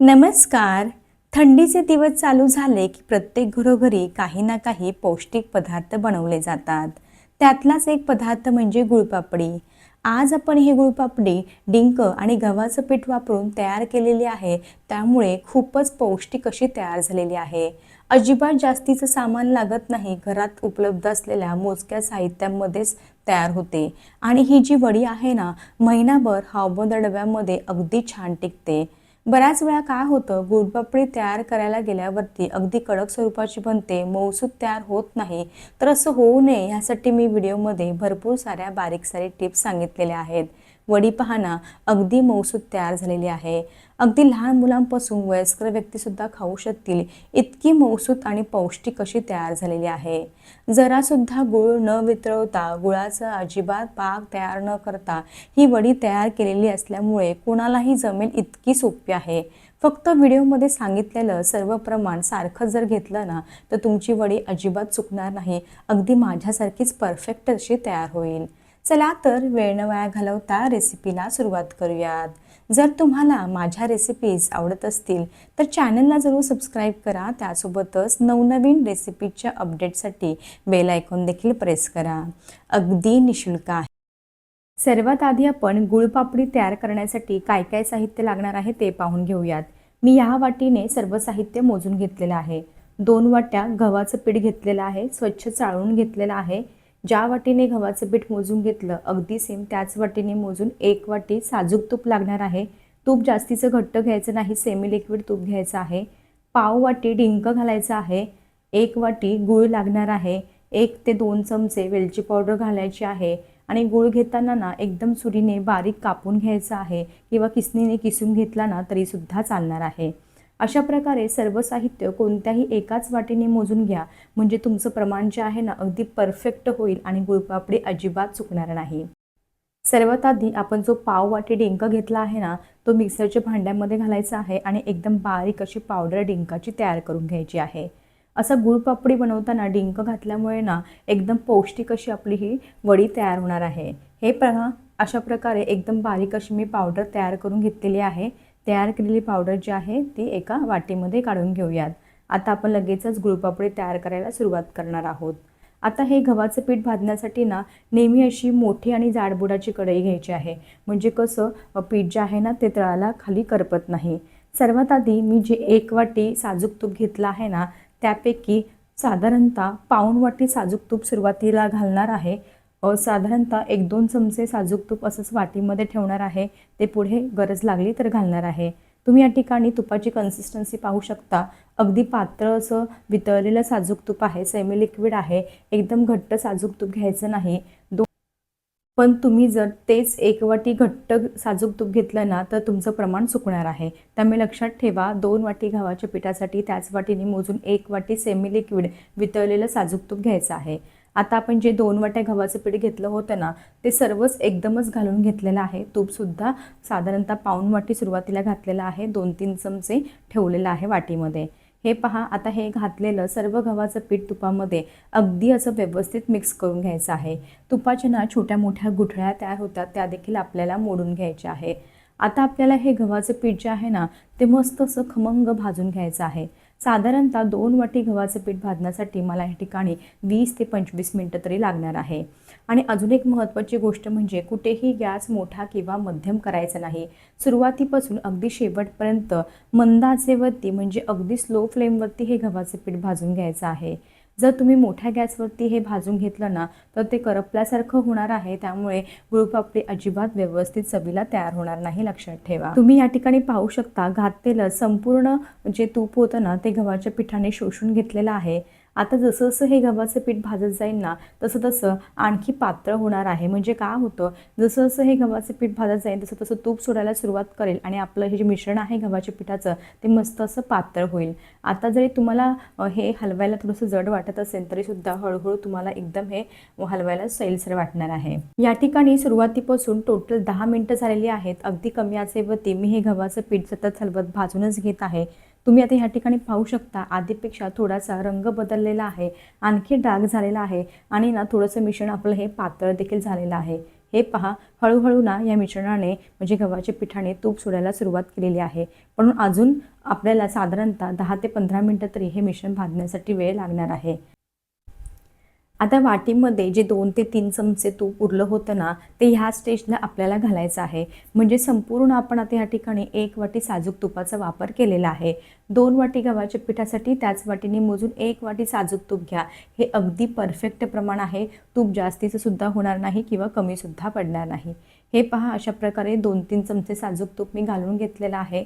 नमस्कार. थंडीचे दिवस चालू झाले की प्रत्येक घरोघरी काही ना काही पौष्टिक पदार्थ बनवले जातात. त्यातलाच एक पदार्थ म्हणजे गुळपापडी. आज आपण ही गुळपापडी डिंक आणि गव्हाचं पीठ वापरून तयार केलेली आहे. त्यामुळे खूपच पौष्टिक अशी तयार झालेली आहे. अजिबात जास्तीचं सामान लागत नाही. घरात उपलब्ध असलेल्या मोजक्या साहित्यांमध्येच तयार होते. आणि ही जी वडी आहे ना महिनाभर हवाबंद डब्यामध्ये अगदी छान टिकते. बऱ्याच वेळा काय होतं गुडपापडी तयार करायला गेल्यावरती अगदी कडक स्वरूपाची बनते मऊसूद तयार होत नाही. तर असं होऊ नये ह्यासाठी मी व्हिडिओमध्ये भरपूर साऱ्या बारीक सारी टिप्स सांगितलेल्या आहेत. वडी पाहना अगदी मऊसूद तयार झालेली आहे. अगदी लहान मुलांपासून वयस्कर व्यक्तीसुद्धा खाऊ शकतील. इतकी मऊसूत आणि पौष्टिक अशी तयार झालेली आहे? जरासुद्धा गुळ न वितळवता गुळाचा अजिबात पाक तयार न करता ही वडी तयार केलेली असल्यामुळे कोणालाही जमेल इतकी सोपी आहे. फक्त व्हिडिओमध्ये सांगितलेलं सर्व प्रमाण सारखं जर घेतलं ना तर तुमची वडी अजिबात चुकणार नाही. अगदी माझ्यासारखीच परफेक्ट अशी तयार होईल. चला तर वेळ न वाया घालवता रेसिपीला सुरुवात करूयात. जर तुम्हाला माझ्या रेसिपीज आवडत असतील तर चॅनलला जरूर सबस्क्राईब करा. त्यासोबतच नवनवीन रेसिपीच्या अपडेटसाठी बेल आयकॉन देखील प्रेस करा. अगदी निशुल्क आहे. सर्वात आधी आपण गुळपापडी तयार करण्यासाठी काय काय साहित्य लागणार आहे ते पाहून घेऊयात. मी ह्या वाटीने सर्व साहित्य मोजून घेतलेलं आहे. दोन वाट्या गव्हाचं पीठ घेतलेलं आहे स्वच्छ चाळून घेतलेलं आहे. ज्या वाटीने गव्हाचं पीठ मोजून घेतलं अगदी सेम त्याच वाटीने मोजून एक वाटी साजूक तूप लागणार आहे. तूप जास्तीचं घट्ट घ्यायचं नाही सेमी लिक्विड तूप घ्यायचं आहे. पाव वाटी डिंक घालायचं आहे. एक वाटी गूळ लागणार आहे. एक ते दोन चमचे वेलची पावडर घालायची आहे. आणि गूळ घेताना ना एकदम सुरीने बारीक कापून घ्यायचं आहे. किंवा किसनीने किसून घेतला ना तरीसुद्धा चालणार आहे. अशा प्रकारे सर्व साहित्य कोणत्याही एकाच वाटीने मोजून घ्या. म्हणजे तुमचं प्रमाण जे आहे ना अगदी परफेक्ट होईल आणि गुळपापडी अजिबात चुकणार नाही. सर्वात आधी आपण जो पाव वाटी डिंक घेतला आहे ना तो मिक्सरच्या भांड्यामध्ये घालायचा आहे आणि एकदम बारीक अशी पावडर डिंकाची तयार करून घ्यायची आहे. असं गुळपापडी बनवताना डिंक घातल्यामुळे ना एकदम पौष्टिक अशी आपली ही वडी तयार होणार आहे. हे पहा अशा प्रकारे एकदम बारीक अशी मी पावडर तयार करून घेतलेली आहे. तयार केलेली पावडर जी आहे ती एका वाटीमध्ये काढून घेऊयात. आता आपण लगेचच गुळपापडी तयार करायला सुरुवात करणार आहोत. आता हे गव्हाचं पीठ भाजण्यासाठी ना नेहमी अशी मोठी आणि जाडबुडाची कढई घ्यायची आहे. म्हणजे कसं पीठ जे आहे ना ते तळाला खाली करपत नाही. सर्वात आधी मी जे एक वाटी साजूक तूप घेतलं आहे ना त्यापैकी साधारणतः पाऊण वाटी साजूक तूप सुरुवातीला घालणार आहे. साधारणतः एक दोन चमचे साजूक तूप असंच वाटीमध्ये ठेवणार आहे. ते पुढे गरज लागली तर घालणार आहे. तुम्ही या ठिकाणी तुपाची कन्सिस्टन्सी पाहू शकता. अगदी पात्र असं वितळलेलं साजूक तूप आहे. सेमी लिक्विड आहे. एकदम घट्ट साजूक तूप घ्यायचं नाही. दो पण तुम्ही जर तेच एक वाटी घट्ट साजूक तूप घेतलं ना तर तुमचं प्रमाण चुकणार आहे. त्यामुळे लक्षात ठेवा दोन वाटी गव्हाच्या पिठासाठी त्याच वाटीने मोजून एक वाटी सेमी लिक्विड वितळलेलं साजूक तूप घ्यायचं आहे. आता आपण जे दोन वाट्या गव्हाचं पीठ घेतलं होतं ना ते सर्वच एकदमच घालून घेतलेलं आहे. तूपसुद्धा साधारणतः पाऊण वाटी सुरुवातीला घातलेलं आहे दोन तीन चमचे ठेवलेलं आहे वाटीमध्ये. हे पहा आता हे घातलेलं सर्व गव्हाचं पीठ तुपामध्ये अगदी असं व्यवस्थित मिक्स करून घ्यायचं आहे. तुपाच्या ना छोट्या मोठ्या गुठळ्या तयार होतात त्या देखील आपल्याला मोडून घ्यायच्या आहे. आता आपल्याला हे गव्हाचं पीठ जे आहे ना ते मस्त असं खमंग भाजून घ्यायचं आहे. साधारणतः दोन वाटी गव्हाचं पीठ भाजण्यासाठी मला या ठिकाणी वीस ते पंचवीस मिनटं तरी लागणार आहे. आणि अजून एक महत्त्वाची गोष्ट म्हणजे कुठेही गॅस मोठा किंवा मध्यम करायचा नाही. सुरुवातीपासून अगदी शेवटपर्यंत मंदाचेवरती म्हणजे अगदी स्लो फ्लेमवरती हे गव्हाचं पीठ भाजून घ्यायचं आहे. जर तुम्ही मोठ्या गॅसवरती हे भाजून घेतलं ना तर ते करपल्यासारखं होणार आहे. त्यामुळे गुळपापडी अजिबात व्यवस्थित चवीला तयार होणार नाही लक्षात ठेवा. तुम्ही या ठिकाणी पाहू शकता घातलेलं संपूर्ण जे तूप होतं ना ते गव्हाच्या पिठाने शोषून घेतलेलं आहे. आता जसं जसं हे गव्हाचं पीठ भाजत जाईल ना तसं तसं आणखी पात्र होणार आहे. म्हणजे काय होतं जसं जसं हे गव्हाचं पीठ भाजत जाईल तसं तसं तूप सोडायला सुरुवात करेल आणि आपलं हे जे मिश्रण आहे गव्हाच्या पिठाचं ते मस्त असं पात्र होईल. आता जरी तुम्हाला हे हलवायला थोडंसं जड वाटत असेल तरीसुद्धा हळूहळू तुम्हाला एकदम हे हलवायला सैलसर वाटणार आहे. या ठिकाणी सुरुवातीपासून टोटल दहा मिनटं झालेली आहेत. अगदी कमी आचेवरती मी हे गव्हाचं पीठ सतत हलवत भाजूनच घेत आहे. तुम्ही आता ह्या ठिकाणी पाहू शकता आधीपेक्षा थोडासा रंग बदललेला आहे आणखी डाग झालेला आहे आणि ना थोडंसं मिश्रण आपलं हे पातळ देखील झालेलं आहे. हे पहा हळूहळू ना या मिश्रणाने म्हणजे गव्हाच्या पिठाने तूप सोडायला सुरुवात केलेली आहे. पण अजून आपल्याला साधारणतः दहा ते पंधरा मिनटं तरी हे मिश्रण भाजण्यासाठी वेळ लागणार आहे. आता वाटीमध्ये जे दोन ते तीन चमचे तूप उरलं होतं ना ते ह्या स्टेजला आपल्याला घालायचं आहे. म्हणजे संपूर्ण आपण आता या ठिकाणी एक वाटी साजूक तुपाचा वापर केलेला आहे. दोन वाटी गव्हाच्या पिठासाठी त्याच वाटीने मोजून एक वाटी साजूक तूप घ्या. हे अगदी परफेक्ट प्रमाण आहे. तूप जास्तीचं सुद्धा होणार नाही किंवा कमीसुद्धा पडणार नाही. हे पहा अशा प्रकारे दोन तीन चमचे साजूक तूप मी घालून घेतलेलं आहे.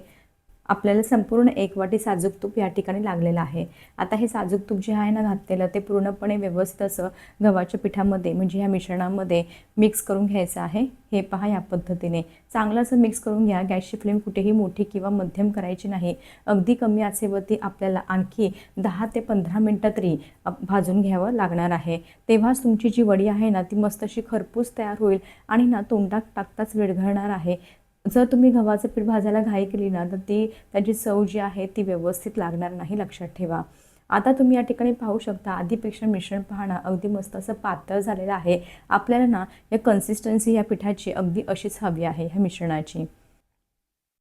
आपल्याला संपूर्ण एक वाटी साजूक तूप या ठिकाणी लागलेलं आहे. आता हे साजूक तूप जे आहे ना घातलेलं ते पूर्णपणे व्यवस्थित असं गव्हाच्या पिठामध्ये म्हणजे ह्या मिश्रणामध्ये मिक्स करून घ्यायचं आहे. हे पहा या पद्धतीने. चांगलं असं मिक्स करून घ्या. गॅसची फ्लेम कुठेही मोठी किंवा मध्यम करायची नाही. अगदी कमी आचेवरती आपल्याला आणखी दहा ते पंधरा मिनटं तरी भाजून घ्यावं लागणार आहे. तेव्हाच तुमची जी वडी आहे ना ती मस्त अशी खरपूस तयार होईल आणि ना तोंडात टाकताच विरघळणार आहे. जर तुम्ही गव्हाचं पीठ भाजायला घाई केली ना तर ती त्याची चव जी आहे ती व्यवस्थित लागणार नाही लक्षात ठेवा. आता तुम्ही या ठिकाणी पाहू शकता आधीपेक्षा मिश्रण पाहणं अगदी मस्त असं पातळ झालेलं आहे. आपल्याला ना या कन्सिस्टन्सी या पिठाची अगदी अशीच हवी आहे ह्या मिश्रणाची.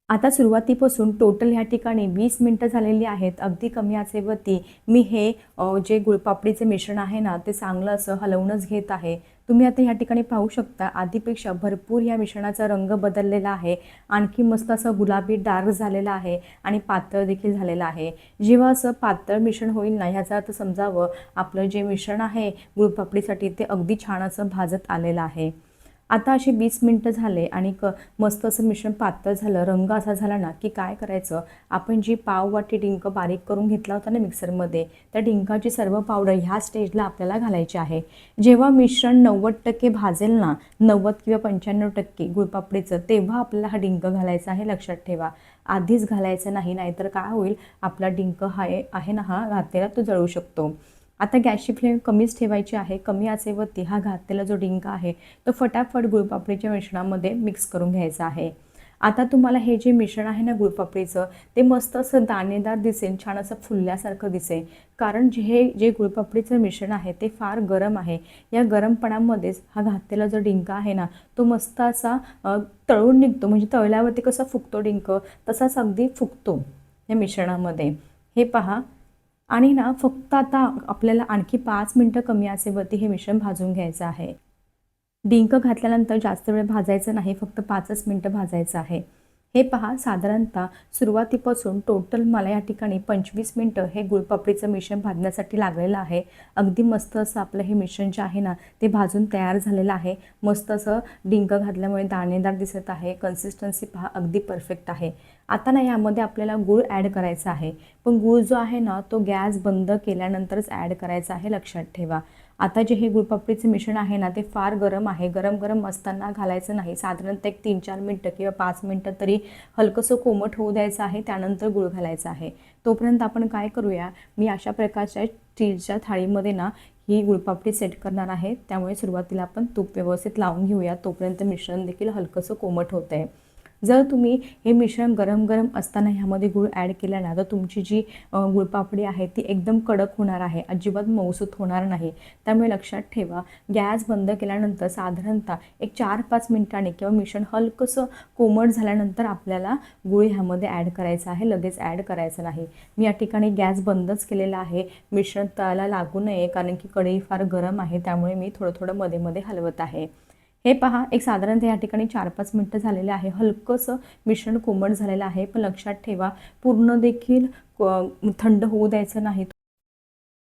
आता सुरुवातीपासून टोटल ह्या ठिकाणी वीस मिनटं झालेली आहेत अगदी कमी आचेवरती. मी हे जे गुळपापडीचे मिश्रण आहे ना ते चांगलं असं हलवूनच घेत आहे. तुम्ही आता ह्या ठिकाणी पाहू शकता आधीपेक्षा भरपूर या मिश्रणाचा रंग बदललेला आहे. आणखी मस्त असं गुलाबी डार्क झालेला आहे आणि पातळ देखील झालेलं आहे. जेव्हा असं पातळ मिश्रण होईल ना ह्याचा अर्थ समजावं आपलं जे मिश्रण आहे गुळपापडीसाठी ते अगदी छान असं भाजत आलेलं आहे. आता असे वीस मिनटं झाले आणि क मस्त असं मिश्रण पातळ झालं रंग असा झाला ना की काय करायचं? आपण जी पाव वाटी डिंक बारीक करून घेतला होता ना मिक्सरमध्ये त्या डिंकाची सर्व पावडर ह्या स्टेजला आपल्याला घालायची आहे. जेव्हा मिश्रण नव्वद टक्के भाजेल ना नव्वद किंवा पंच्याण्णव टक्के गुळपापडीचं तेव्हा आपल्याला हा डिंक घालायचा आहे लक्षात ठेवा. आधीच घालायचं नाही नाहीतर काय होईल? आपला डिंक हा आहे आहे ना हा घातलेला तो जळू शकतो. आता गॅसची फ्लेम कमीच ठेवायची आहे. कमी आचेवरती हा घातलेला जो डिंका आहे तो फटाफट गुळपापडीच्या मिश्रणामध्ये मिक्स करून घ्यायचा आहे. आता तुम्हाला हे जे मिश्रण आहे ना गुळपापडीचं ते मस्त असं दाणेदार दिसेल छान असं फुलल्यासारखं दिसेल. कारण जे हे जे गुळपापडीचं मिश्रण आहे ते फार गरम आहे. या गरमपणामध्येच हा घातलेला जो डिंक आहे ना तो मस्त असा तळून निघतो. म्हणजे तळल्यावरती कसा फुगतो डिंक तसाच अगदी फुगतो या मिश्रणामध्ये. हे पहा. आणि ना फक्त आता आपल्याला आणखी पाच मिनटं कमी असेवरती हे मिश्रण भाजून घ्यायचं आहे. डिंक घातल्यानंतर जास्त वेळ भाजायचं नाही फक्त पाचच मिनटं भाजायचं आहे. हे पहा साधारणतः सुरुवातीपासून टोटल मला या ठिकाणी पंचवीस मिनटं हे गुळपापडीचं मिश्रण भाजण्यासाठी लागलेलं आहे. अगदी मस्त असं आपलं हे मिश्रण जे आहे ना ते भाजून तयार झालेलं आहे. मस्त असं डिंक घातल्यामुळे दाणेदार दिसत आहे. कन्सिस्टन्सी पहा अगदी परफेक्ट आहे. आता ना यामध्ये आपल्याला गूळ ॲड करायचा आहे. पण गूळ जो आहे ना तो गॅस बंद केल्यानंतरच ॲड करायचा आहे लक्षात ठेवा. आता जे हे गुळपापडीचं मिश्रण आहे ना ते फार गरम आहे. गरम गरम असताना घालायचं नाही. साधारणतः एक तीन चार मिनटं किंवा पाच मिनटं तरी हलकंसं कोमट होऊ द्यायचं आहे. त्यानंतर गुळ घालायचा आहे. तोपर्यंत आपण काय करूया मी अशा प्रकारच्या स्टीलच्या थाळीमध्ये ना ही गुळपापडी सेट करणार आहे. त्यामुळे सुरुवातीला आपण तूप व्यवस्थित लावून घेऊया. तोपर्यंत मिश्रण देखील हलकंसं कोमट होतं आहे जर तुम्ही हे मिश्रण गरम गरम असताना ह्यामध्ये गूळ ॲड केला ना तर तुमची जी गुळपापडी आहे ती एकदम कडक होणार आहे अजिबात मऊसूत होणार नाही. त्यामुळे लक्षात ठेवा गॅस बंद केल्यानंतर साधारणतः एक चार पाच मिनिटांनी किंवा मिश्रण हलकंसं कोमट झाल्यानंतर आपल्याला गुळ ह्यामध्ये ॲड करायचं आहे लगेच ॲड करायचं नाही. मी या ठिकाणी गॅस बंदच केलेला आहे मिश्रण तळाला लागू नये कारण की कढई फार गरम आहे त्यामुळे मी थोडं थोडं मध्ये मध्ये हलवत आहे. हे पहा एक साधारणतः या ठिकाणी चार पाच मिनटं झालेले आहे. हलकंसं मिश्रण कोमट झालेलं आहे. पण लक्षात ठेवा पूर्ण देखील क- थंड होऊ द्यायचं नाही.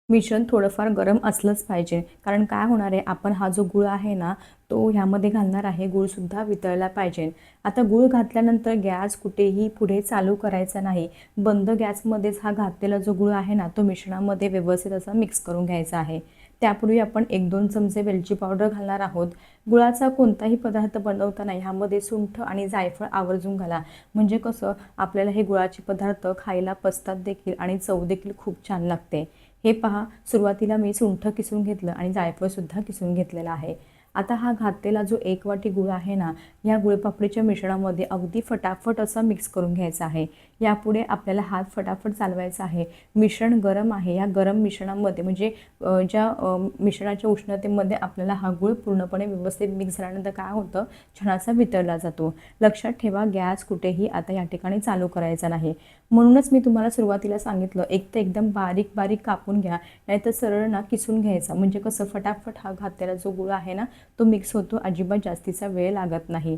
मिश्रण थोडंफार गरम असलंच पाहिजे. कारण काय होणार आहे आपण हा जो गुळ आहे ना तो ह्यामध्ये घालणार आहे. गुळसुद्धा वितळला पाहिजे. आता गुळ घातल्यानंतर गॅस कुठेही पुढे चालू करायचा नाही. बंद गॅसमध्येच हा घातलेला जो गुळ आहे ना तो मिश्रणामध्ये व्यवस्थित असा मिक्स करून घ्यायचा आहे. त्यापूर्वी आपण एक दोन चमचे वेलची पावडर घालणार आहोत. गुळाचा कोणताही पदार्थ बनवताना ह्यामध्ये सुंठ आणि जायफळ आवर्जून घाला. म्हणजे कसं? आपल्याला हे गुळाचे पदार्थ खायला पचतात देखील आणि चव देखील खूप छान लागते. हे पहा सुरुवातीला मी सुंठ किसून घेतलं आणि जायफळसुद्धा किसून घेतलेलं आहे. आता हा घातलेला जो एक वाटी गुळ आहे ना ह्या गुळपापडीच्या मिश्रणामध्ये अगदी फटाफट असा मिक्स करून घ्यायचा आहे. यापुढे आपल्याला हात फटाफट चालवायचा आहे. मिश्रण गरम आहे. या गरम मिश्रणामध्ये म्हणजे ज्या मिश्रणाच्या उष्णतेमध्ये आपल्याला हा गुळ पूर्णपणे व्यवस्थित मिक्स झाल्यानंतर काय होतं? छान असा वितळला जातो. लक्षात ठेवा गॅस कुठेही आता या ठिकाणी चालू करायचा नाही. म्हणूनच मी तुम्हाला सुरुवातीला सांगितलं एक तर एकदम बारीक बारीक कापून घ्या नाहीतर सरळ ना किसून घ्यायचा. म्हणजे कसं फटाफट हा घातलेला जो गुळ आहे ना तो मिक्स होतो. अजिबात जास्तीचा वेळ लागत नाही.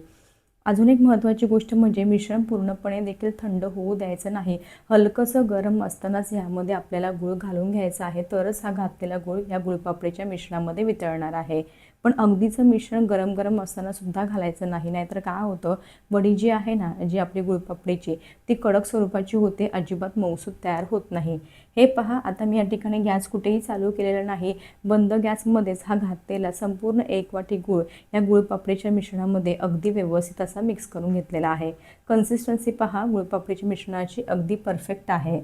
अजून एक महत्त्वाची गोष्ट म्हणजे मिश्रण पूर्णपणे देखील थंड होऊ द्यायचं नाही. हलकंसं गरम असतानाच ह्यामध्ये आपल्याला गुळ घालून घ्यायचा आहे. तरच हा घातलेला गुळ या गुळपापडीच्या मिश्रणामध्ये वितळणार आहे. पण अगदीचं मिश्रण गरम गरम असताना सुद्धा घालायचं नाही नाहीतर काय होतं? वडी जी आहे ना जी आपली गुळपापडीची ती कडक स्वरूपाची होते अजिबात मऊसूद तयार होत नाही. हे पहा आता मी या ठिकाणी गॅस कुठेही चालू केलेला नाही. बंद गॅसमध्येच हा घातलेला संपूर्ण एक वाटी गूळ या गुळपापडीच्या मिश्रणामध्ये अगदी व्यवस्थित असा मिक्स करून घेतलेला आहे. कन्सिस्टन्सी पहा गुळपापडीच्या मिश्रणाची अगदी परफेक्ट आहे.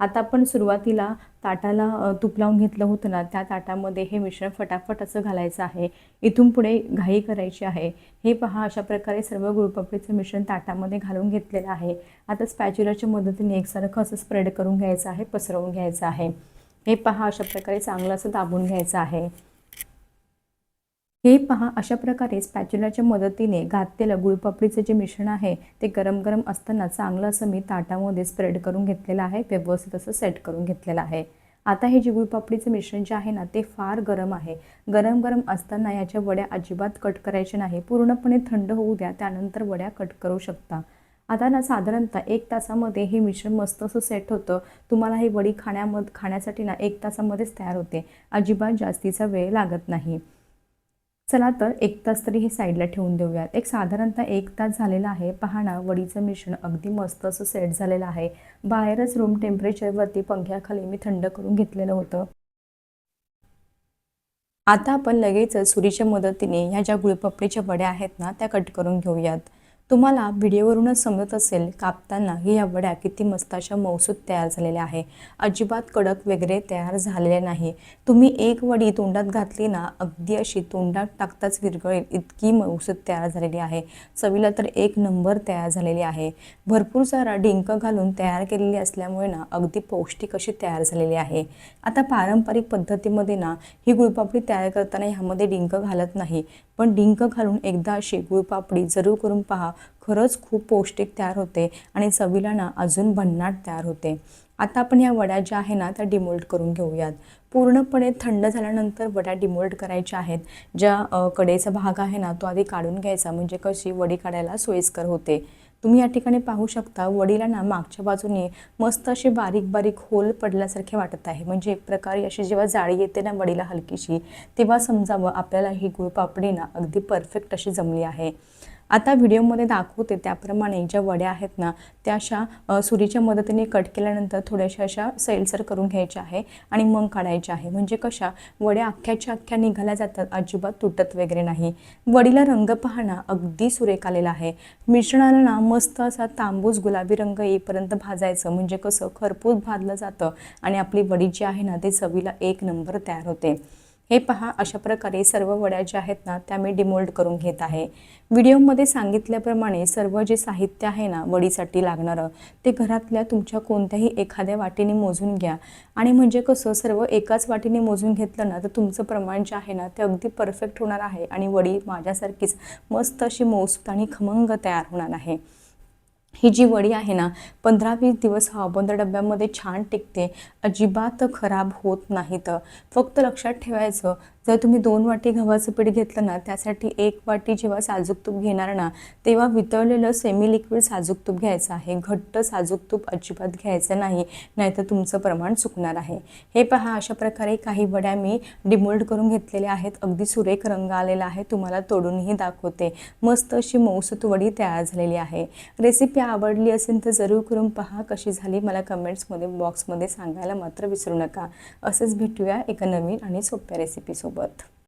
आता आपण सुरुवातीला ताटाला तूप लावून घेतलं होतं ना त्या ताटामध्ये हे मिश्रण फटाफट असं घालायचं आहे. इथून पुढे घाई करायची आहे. हे पहा अशा प्रकारे सर्व गुळपापडीचं मिश्रण ताटामध्ये घालून घेतलेलं आहे. आता स्पॅच्युलाच्या मदतीने एकसारखं असं स्प्रेड करून घ्यायचं आहे पसरवून घ्यायचं आहे. हे पहा अशा प्रकारे चांगलं असं दाबून घ्यायचं आहे. हे पहा अशा प्रकारे स्पॅच्युलाच्या मदतीने घातलेलं गुळपापडीचं जे मिश्रण आहे ते गरम गरम असताना चांगलं असं मी ताटामध्ये स्प्रेड करून घेतलेलं आहे व्यवस्थित असं सेट करून घेतलेलं आहे. आता हे जे गुळपापडीचं मिश्रण जे आहे ना ते फार गरम आहे. गरम गरम असताना याच्या वड्या अजिबात कट करायच्या नाही. पूर्णपणे थंड होऊ द्या त्यानंतर वड्या कट करू शकता. आता ना साधारणतः एक तासामध्ये हे मिश्रण मस्त असं सेट होतं. तुम्हाला हे वडी खाण्याम खाण्यासाठी ना एक तासामध्येच तयार होते. अजिबात जास्तीचा वेळ लागत नाही. चला तर एक तास तरी हे साईडला ठेवून देऊयात. एक साधारणतः एक तास झालेला आहे. पहा ना वडीचं मिश्रण अगदी मस्त असं सेट झालेलं आहे. बाहेरच रूम टेम्परेचरवरती पंख्याखाली मी थंड करून घेतलेलं होतं. आता आपण लगेचच सुरीच्या मदतीने ह्या ज्या गुळपपडीच्या वड्या आहेत ना त्या कट करून घेऊयात. तुम्हाला व्हिडिओवरूनच समजत असेल कापताना की ह्या वड्या किती मस्त अशा मौसूद तयार झालेल्या आहे. अजिबात कडक वगैरे तयार झालेले नाही. तुम्ही एक वडी तोंडात घातली ना अगदी अशी तोंडात टाकताच विरघळेल इतकी मौसूद तयार झालेली आहे. चवीला तर एक नंबर तयार झालेली आहे. भरपूर सारा डिंक घालून तयार केलेली असल्यामुळे ना अगदी पौष्टिक अशी तयार झालेली आहे. आता पारंपरिक पद्धतीमध्ये ना ही गुळपापडी तयार करताना ह्यामध्ये डिंक घालत नाही. पण डिंक घालून एकदा अशी गुळपापडी जरूर करून पहा. खरंच खूप पौष्टिक तयार होते आणि चवीला ना अजून भन्नाट तयार होते. आता आपण ह्या वड्या ज्या आहे ना त्या डिमोल्ड करून घेऊयात. पूर्णपणे थंड झाल्यानंतर वड्या डिमोल्ड करायच्या आहेत. ज्या कडेचा भाग आहे ना तो आधी काढून घ्यायचा. म्हणजे कशी वडी काढायला सोयीस्कर होते. तुम्ही या ठिकाणी पाहू शकता वडिलांना मागच्या बाजूने मस्त असे बारीक बारीक होल पडल्यासारखे वाटत आहे. म्हणजे एक प्रकारे अशी जेव्हा जाळी येते ना वडीला हलकीशी तेव्हा समजावं आपल्याला ही गुळपापडी ना अगदी परफेक्ट अशी जमली आहे. आता व्हिडिओमध्ये दाखवते त्याप्रमाणे ज्या वड्या आहेत ना त्या अशा सुरीच्या मदतीने कट केल्यानंतर थोड्याशा अशा सैलसर करून घ्यायच्या आहे आणि मग काढायच्या आहे. म्हणजे कशा वड्या अख्ख्याच्या अख्ख्या निघाल्या जातात अजिबात तुटत वगैरे नाही. वडीला रंग पाहणं अगदी सुरेख आलेला आहे. मिश्रणाला ना मस्त असा तांबूस गुलाबी रंग येईपर्यंत भाजायचं. म्हणजे कसं खरपूस भाजलं जातं आणि आपली वडी जी आहे ना ते चवीला एक नंबर तयार होते. हे पहा अशा प्रकारे सर्व वड्या ज्या आहेत ना त्या मी डिमोल्ड करून घेत आहे. व्हिडिओमध्ये सांगितल्याप्रमाणे सर्व जे साहित्य आहे ना वडीसाठी लागणारं ते घरातल्या तुमच्या कोणत्याही एखाद्या वाटीने मोजून घ्या. आणि म्हणजे कसं सर्व एकाच वाटीने मोजून घेतलं ना तर तुमचं प्रमाण जे आहे ना ते अगदी परफेक्ट होणार आहे आणि वडी माझ्यासारखीच मस्त अशी मौसूत आणि खमंग तयार होणार आहे. ही जी वडी आहे ना पंधरा वीस दिवस हवाबंद डब्यामध्ये छान टिकते. अजिबात खराब होत नाहीत फक्त लक्षात ठेवायचं जर तुम्ही दोन वाटी गव्हाचं पीठ घेतलं ना त्यासाठी एक वाटी जेव्हा साजूक तूप घेणार ना तेव्हा वितळलेलं सेमी लिक्विड साजूक तूप घ्यायचं आहे. घट्ट साजूक तूप अजिबात घ्यायचं नाही नाहीतर तुमचं प्रमाण चुकणार आहे. हे पहा अशा प्रकारे काही वड्या मी डिमोल्ड करून घेतलेल्या आहेत. अगदी सुरेख रंग आलेला आहे तुम्हाला तोडूनही दाखवते. मस्त अशी मौसूत वडी तयार झालेली आहे. रेसिपी आवडली असेल तर जरूर करून पहा कशी झाली. मला कमेंट्समध्ये बॉक्समध्ये सांगायला मात्र विसरू नका. असंच भेटूया एका नवीन आणि सोप्या रेसिपीसोबत